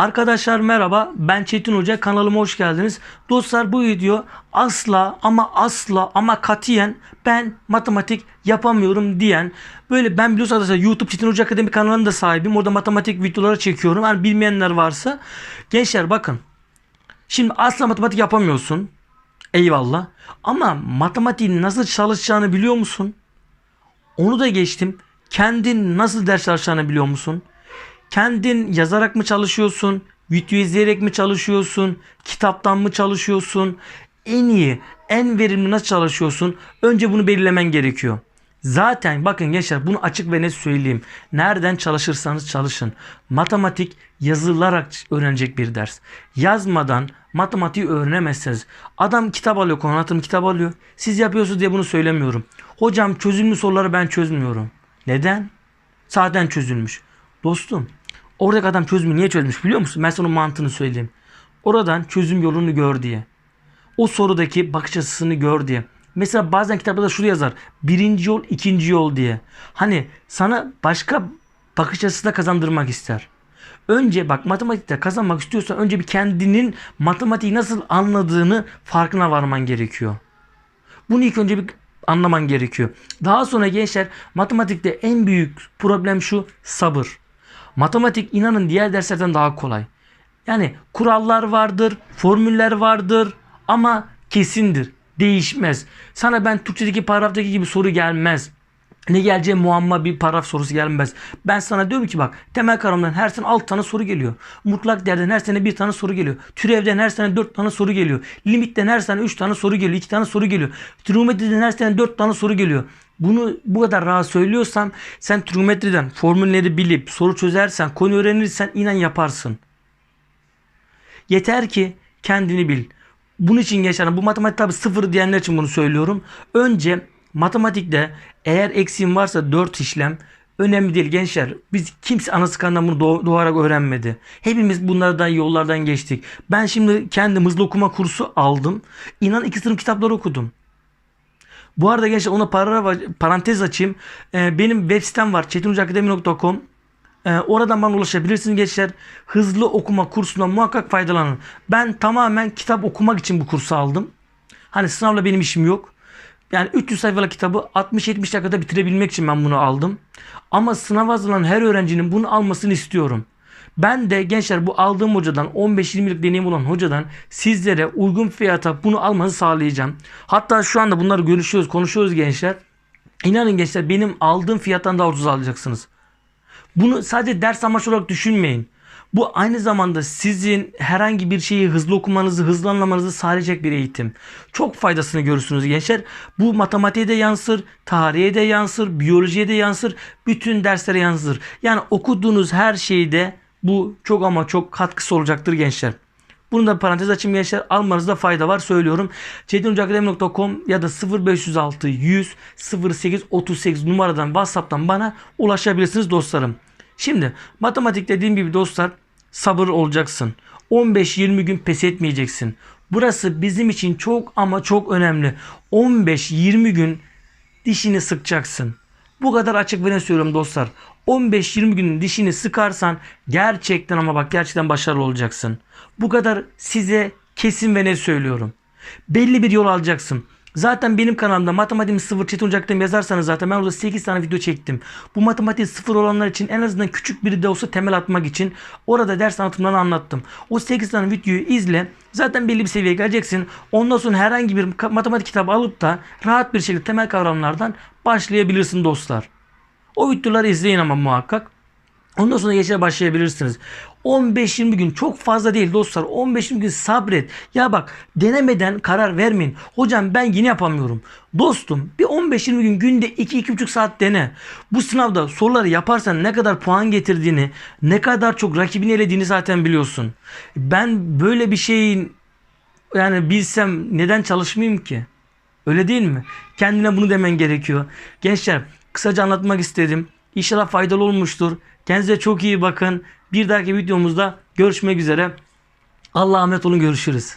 Arkadaşlar merhaba ben Çetin Hoca kanalıma hoş geldiniz. Dostlar bu video asla ama asla ama katiyen ben matematik yapamıyorum diyen böyle ben biliyorsunuz arkadaşlar YouTube Çetin Hoca Akademi kanalının da sahibim. Orada matematik videoları çekiyorum. Yani bilmeyenler varsa gençler bakın. Şimdi asla matematik yapamıyorsun. Eyvallah. Ama matematiğin nasıl çalışacağını biliyor musun? Onu da geçtim. Kendin nasıl ders çalışacağını biliyor musun? Kendin yazarak mı çalışıyorsun? Video izleyerek mi çalışıyorsun? Kitaptan mı çalışıyorsun? En iyi, en verimli nasıl çalışıyorsun? Önce bunu belirlemen gerekiyor. Zaten bakın gençler bunu açık ve net söyleyeyim. Nereden çalışırsanız çalışın. Matematik yazılarak öğrenecek bir ders. Yazmadan matematiği öğrenemezsiniz. Adam kitap alıyor, konu anlatım kitap alıyor. Siz yapıyorsunuz diye bunu söylemiyorum. Hocam çözümlü soruları ben çözmüyorum. Neden? Zaten çözülmüş. Dostum oradaki adam çözümü niye çözmüş biliyor musun? Ben sana mantığını söyleyeyim. Oradan çözüm yolunu gör diye. O sorudaki bakış açısını gör diye. Mesela bazen kitapta da şurada yazar. Birinci yol, ikinci yol diye. Hani sana başka bakış açısı da kazandırmak ister. Önce bak matematikte kazanmak istiyorsan önce bir kendinin matematiği nasıl anladığını farkına varman gerekiyor. Bunu ilk önce bir anlaman gerekiyor. Daha sonra gençler matematikte en büyük problem şu sabır. Matematik inanın diğer derslerden daha kolay. Yani kurallar vardır, formüller vardır ama kesindir. Değişmez. Sana ben Türkçedeki paragraftaki gibi soru gelmez. Ne geleceği muamma bir paragraf sorusu gelmez. Ben sana diyorum ki bak temel kavramdan her sene 6 tane soru geliyor. Mutlak değerden her sene 1 tane soru geliyor. Türevden her sene 4 tane soru geliyor. Limitten her sene 3 tane soru geliyor. 2 tane soru geliyor. Trigonometriden her sene 4 tane soru geliyor. Bunu bu kadar rahat söylüyorsam sen trigonometriden formülleri bilip soru çözersen, konu öğrenirsen inan yaparsın. Yeter ki kendini bil. Bunun için gençler bu matematik tabi sıfır diyenler için bunu söylüyorum. Önce matematikte eğer eksiğin varsa 4 işlem önemli değil gençler. Biz kimse anası karnından bunu doğ- doğarak öğrenmedi. Hepimiz bunlardan yollardan geçtik. Ben şimdi kendim hızlı okuma kursu aldım. İnan iki sınıf kitapları okudum. Bu arada gençler ona para, parantez açayım. Ee, benim web sitem var çetinhocaakademi.com ee, oradan bana ulaşabilirsiniz gençler. Hızlı okuma kursundan muhakkak faydalanın. Ben tamamen kitap okumak için bu kursu aldım. Hani sınavla benim işim yok. Yani 300 sayfalık kitabı 60-70 dakikada bitirebilmek için ben bunu aldım. Ama sınav hazırlanan her öğrencinin bunu almasını istiyorum. Ben de gençler bu aldığım hocadan 15-20'lik deneyim olan hocadan sizlere uygun fiyata bunu almanızı sağlayacağım. Hatta şu anda bunları görüşüyoruz, konuşuyoruz gençler. İnanın gençler benim aldığım fiyattan daha ucuz alacaksınız. Bunu sadece ders amaçlı olarak düşünmeyin. Bu aynı zamanda sizin herhangi bir şeyi hızlı okumanızı, hızlı anlamanızı sağlayacak bir eğitim. Çok faydasını görürsünüz gençler. Bu matematiğe de yansır, tarihe de yansır, biyolojiye de yansır, bütün derslere yansır. Yani okuduğunuz her şeyde bu çok ama çok katkısı olacaktır gençler. Bunu da parantez açayım gençler. Almanızda fayda var söylüyorum. çetinhocaakademi.com ya da 0506 100 08 38 numaradan WhatsApp'tan bana ulaşabilirsiniz dostlarım. Şimdi matematik dediğim gibi dostlar sabır olacaksın. 15-20 gün pes etmeyeceksin. Burası bizim için çok ama çok önemli. 15-20 gün dişini sıkacaksın. Bu kadar açık ve ne söylüyorum dostlar. 15-20 günün dişini sıkarsan gerçekten ama bak gerçekten başarılı olacaksın. Bu kadar size kesin ve ne söylüyorum. Belli bir yol alacaksın. Zaten benim kanalımda matematiğim sıfır Çetin Ocak'tan yazarsanız zaten ben orada 8 tane video çektim. Bu matematik sıfır olanlar için en azından küçük biri de olsa temel atmak için orada ders anlatımlarını anlattım. O 8 tane videoyu izle. Zaten belli bir seviyeye geleceksin. Ondan sonra herhangi bir matematik kitabı alıp da rahat bir şekilde temel kavramlardan başlayabilirsin dostlar. O videoları izleyin ama muhakkak. Ondan sonra geçe başlayabilirsiniz. 15-20 gün çok fazla değil dostlar. 15-20 gün sabret. Ya bak denemeden karar vermeyin. Hocam ben yine yapamıyorum. Dostum bir 15-20 gün günde 2-2,5 saat dene. Bu sınavda soruları yaparsan ne kadar puan getirdiğini, ne kadar çok rakibini elediğini zaten biliyorsun. Ben böyle bir şeyin yani bilsem neden çalışmayayım ki? Öyle değil mi? Kendine bunu demen gerekiyor. Gençler kısaca anlatmak istedim. İnşallah faydalı olmuştur. Kendinize çok iyi bakın. Bir dahaki videomuzda görüşmek üzere. Allah'a emanet olun görüşürüz.